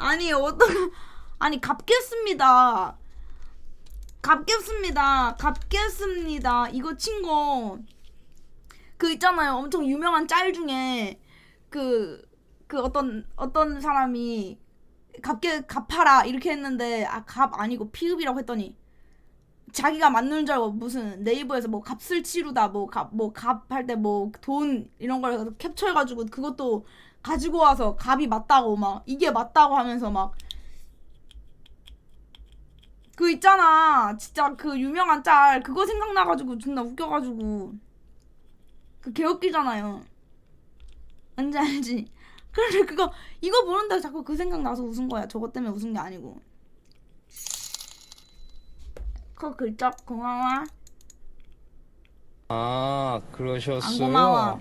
아니 어떤 아니 갚겠습니다. 갚겠습니다. 갚겠습니다. 이거 친 거 그 있잖아요. 엄청 유명한 짤 중에 그그 어떤 어떤 사람이 갚게 갚아라 이렇게 했는데 아값 아니고 피읍이라고 했더니 자기가 맞는 줄 알고 무슨 네이버에서 뭐 값을 치르다 뭐 값 뭐 값 할 때 뭐 돈 이런 걸 캡처해가지고 그것도 가지고 와서 값이 맞다고 막 이게 맞다고 하면서 막. 그 있잖아. 진짜 그 유명한 짤 그거 생각나가지고 존나 웃겨가지고. 그 개웃기잖아요. 뭔지 알지? 그래 그거 이거 보는데 자꾸 그 생각 나서 웃은 거야. 저것 때문에 웃은 게 아니고 그 글쩍 고마워 아안 그러셨어요. 고마워